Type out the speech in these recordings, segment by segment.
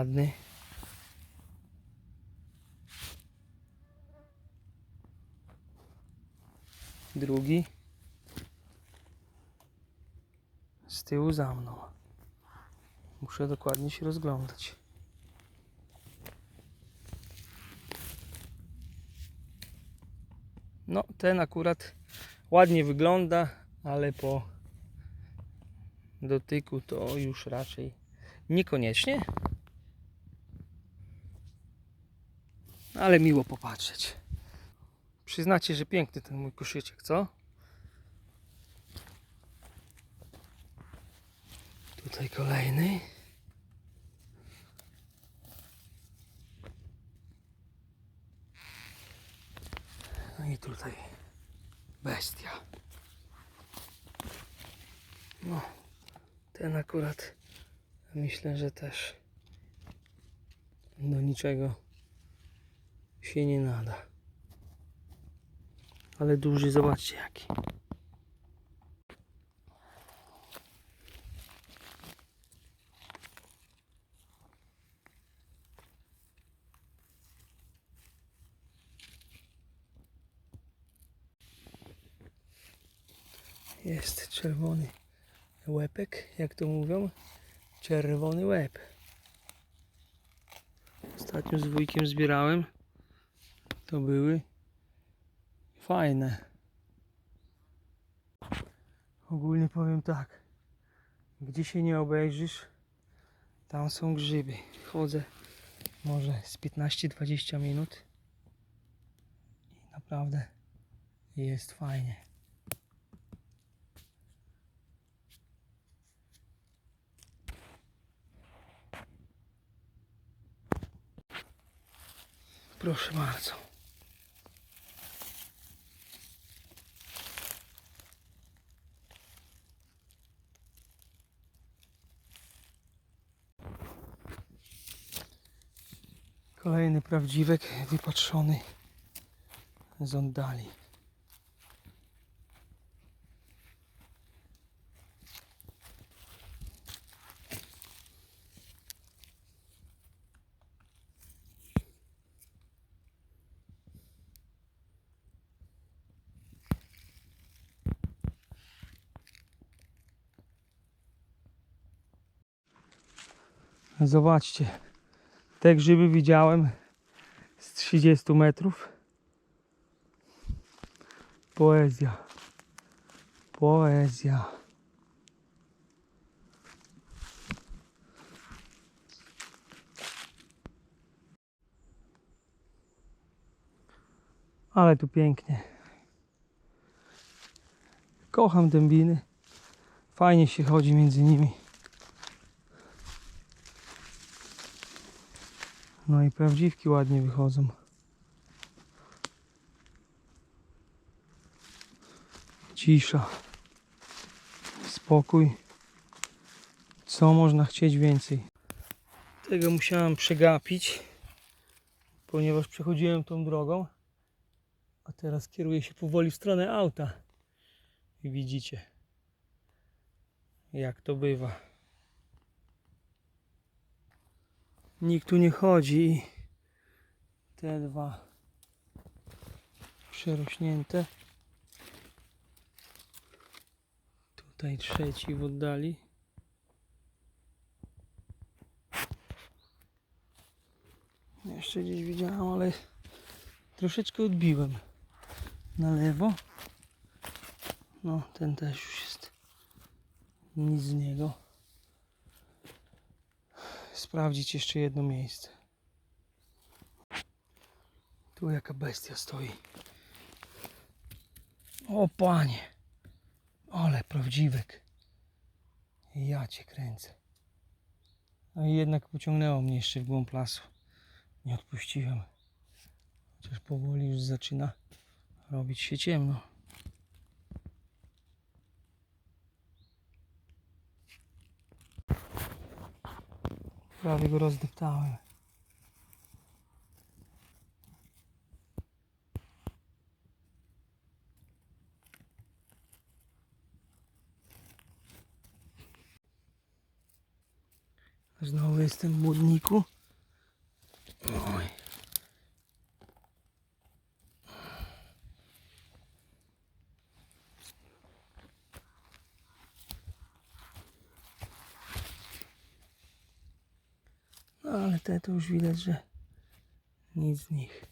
Ładny. Drugi. Z tyłu za mną. Muszę dokładnie się rozglądać. No, ten akurat ładnie wygląda, ale po dotyku to już raczej niekoniecznie. Ale miło popatrzeć. Przyznacie, że piękny ten mój koszyczek, co? Tutaj kolejny. No i tutaj bestia. No, ten akurat myślę, że też do niczego się nie nada. Ale duży, zobaczcie jaki. Jest czerwony łepek, jak to mówią. Czerwony łeb. Ostatnio z wujkiem zbierałem. To były fajne. Ogólnie powiem tak. Gdzie się nie obejrzysz, tam są grzyby. Chodzę może z 15-20 minut. I naprawdę jest fajnie. Proszę bardzo. Kolejny prawdziwek wypatrzony z oddali. Zobaczcie, te grzyby widziałem z 30 metrów. Poezja. Poezja. Ale tu pięknie. Kocham dębiny. Fajnie się chodzi między nimi. No i prawdziwki ładnie wychodzą. Cisza. Spokój. Co można chcieć więcej? Tego musiałem przegapić, ponieważ przechodziłem tą drogą, a teraz kieruję się powoli w stronę auta. Widzicie, jak to bywa. Nikt tu nie chodzi te dwa przerośnięte. Tutaj trzeci w oddali. Jeszcze gdzieś widziałem, ale troszeczkę odbiłem na lewo. No, ten też już jest nic z niego sprawdzić jeszcze jedno miejsce. Tu jaka bestia stoi. O panie. Ale prawdziwek. Ja cię kręcę. No i jednak pociągnęło mnie jeszcze w głąb lasu. Nie odpuściłem. Chociaż powoli już zaczyna robić się ciemno. Prawie go rozdeptałem. tym młodniku. Oj. No ale te to już widać, że nic z nich.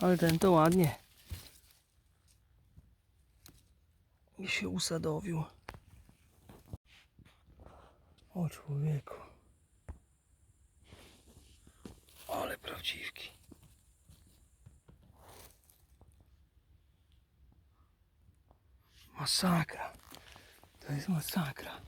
Ale ten to ładnie. I się usadowił. Człowieku. Ale prawdziwki. Masakra. To jest masakra.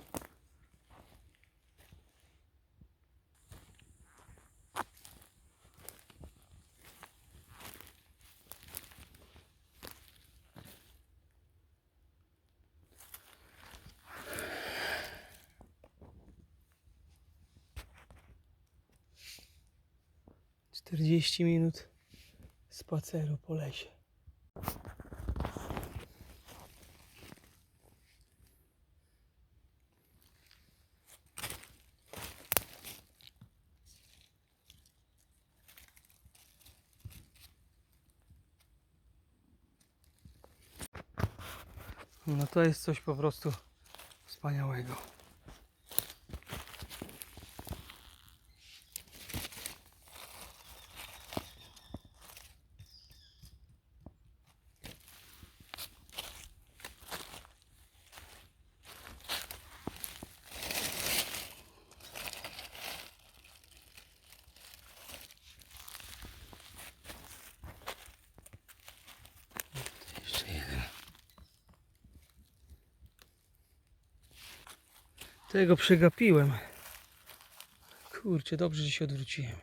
Czterdzieści minut spaceru po lesie. No to jest coś po prostu wspaniałego. Tego przegapiłem. Kurczę, dobrze, że się odwróciłem.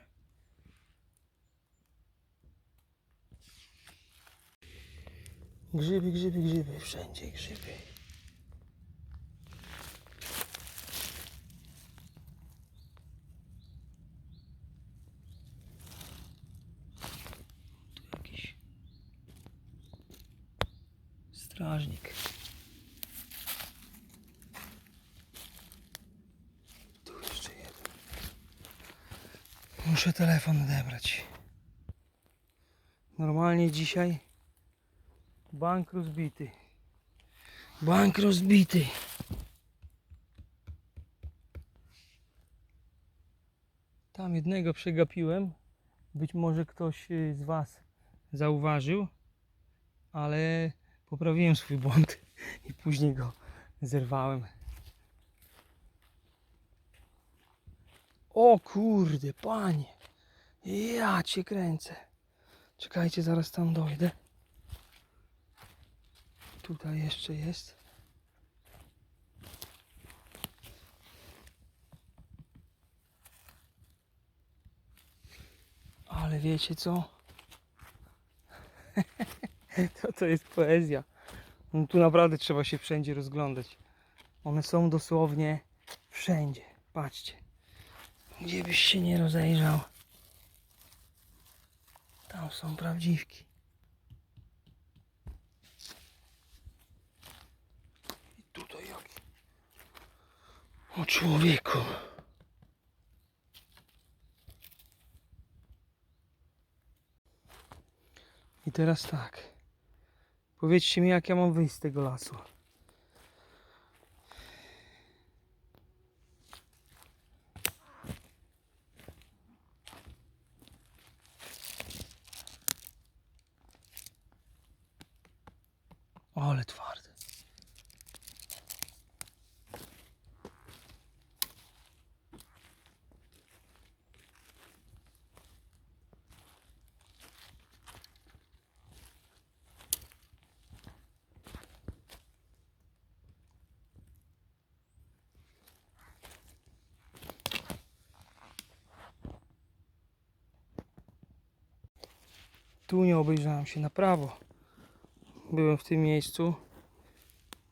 Grzyby, grzyby, grzyby, wszędzie grzyby. Strażnik. Tu jeszcze jeden. Muszę telefon odebrać. Normalnie dzisiaj bank rozbity. Bank rozbity. Tam jednego przegapiłem. Być może ktoś y, z Was zauważył, ale poprawiłem swój błąd i później go zerwałem. O kurde, panie. Ja cię kręcę. Czekajcie, zaraz tam dojdę. Tutaj jeszcze jest. Ale wiecie co? to to jest poezja. No, tu naprawdę trzeba się wszędzie rozglądać. One są dosłownie wszędzie. Patrzcie. Gdzie byś się nie rozejrzał. Tam są prawdziwki. I tutaj jaki. O człowieku. I teraz tak. Powiedzcie mi, jak ja mam wyjść z tego lasu. Ale twardy. Tu nie obejrzałem się na prawo byłem w tym miejscu.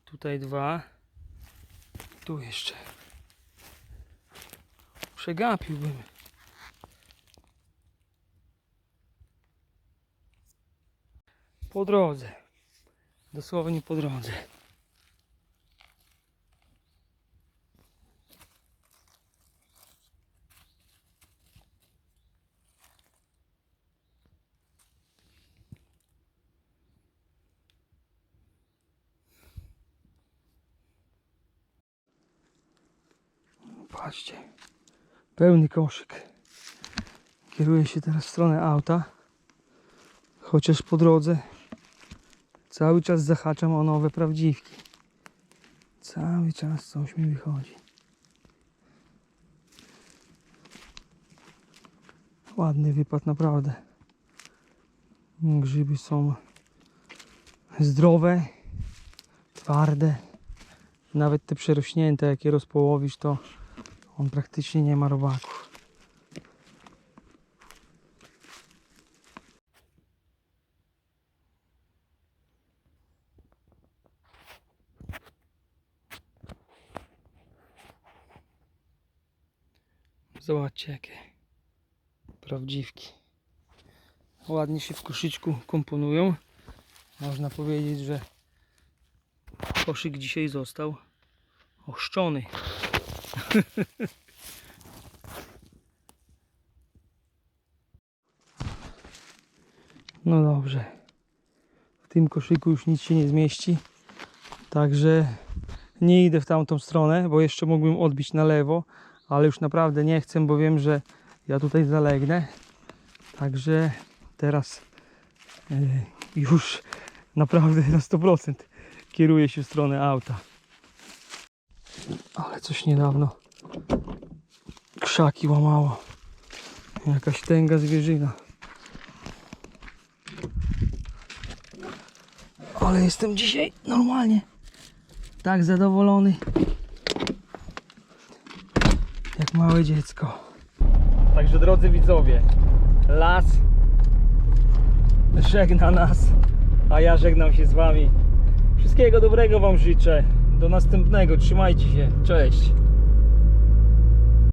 Tutaj dwa. Tu jeszcze. Przegapiłbym. Po drodze. Dosłownie po drodze. Patrzcie. Pełny koszyk. Kieruję się teraz w stronę auta. Chociaż po drodze cały czas zahaczam o nowe prawdziwki. Cały czas coś mi wychodzi. Ładny wypad naprawdę. Grzyby są zdrowe, twarde. Nawet te przerośnięte, jakie rozpołowisz, to on praktycznie nie ma robaków. Zobaczcie jakie prawdziwki. Ładnie się w koszyczku komponują. Można powiedzieć, że koszyk dzisiaj został ochrzczony. No dobrze. W tym koszyku już nic się nie zmieści. Także nie idę w tamtą stronę, bo jeszcze mógłbym odbić na lewo, ale już naprawdę nie chcę, bo wiem, że ja tutaj zalegnę. Także teraz e, już naprawdę na 100% kieruję się w stronę auta. Ale coś niedawno krzaki łamało. Jakaś tęga zwierzyna. Ale jestem dzisiaj normalnie tak zadowolony jak małe dziecko. Także drodzy widzowie, las żegna nas, a ja żegnam się z wami. Wszystkiego dobrego wam życzę. Do następnego. Trzymajcie się. Cześć.